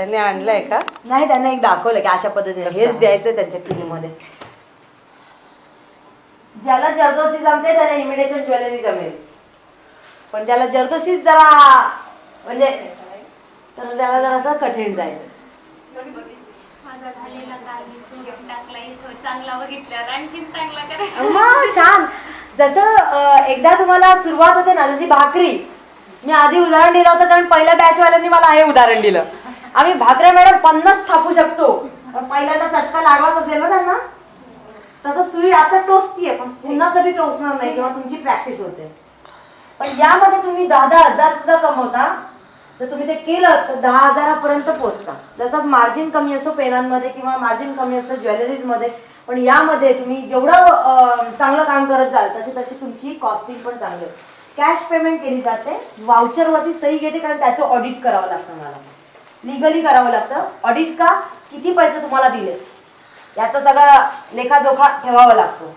त्यांनी आणलंय का? नाही त्यांना एक दाखवलं की अशा पद्धतीने? हेच द्यायचं त्यांच्या टीममध्ये. ज्याला जर्दोसी जमते त्याला इमिटेशन ज्वेलरी जमेल. पण ज्याला जर्दोशीच जरा म्हणजे तर त्याला जरासं कठीण जाईल. मग छान. जसं एकदा तुम्हाला सुरुवात होते ना जशी भाकरी. मी आधी उदाहरण दिलं होतं कारण पहिल्या बॅचवाल्यांनी मला हे उदाहरण दिलं. आम्ही भाकरे मॅडम पन्नास थापू शकतो. पहिल्यांदा चटका लागलाच असेल ना त्यांना? तसं सुई आता टोचतीये पण पुन्हा कधी टोचणार नाही किंवा तुमची प्रॅक्टिस होते. पण यामध्ये तुम्ही दहा दहा हजार सुद्धा कमवता. जर तुम्ही ते केलं तर दहा हजारापर्यंत पोहोचता जसं मार्जिन कमी असतो पेनांमध्ये किंवा मार्जिन कमी असतं ज्वेलरीजमध्ये पण यामध्ये तुम्ही जेवढं चांगलं काम करत जाल तशी तशी तुमची कॉस्टिंग पण चांगली कॅश पेमेंट केली जाते. वाउचरवरती सही घेते कारण त्याचं ऑडिट करावं लागतं मला. लिगली करावं लागतं. ऑडिट का? किती पैसे तुम्हाला दिले? याचा सगळा लेखाजोखा ठेवावा लागतो.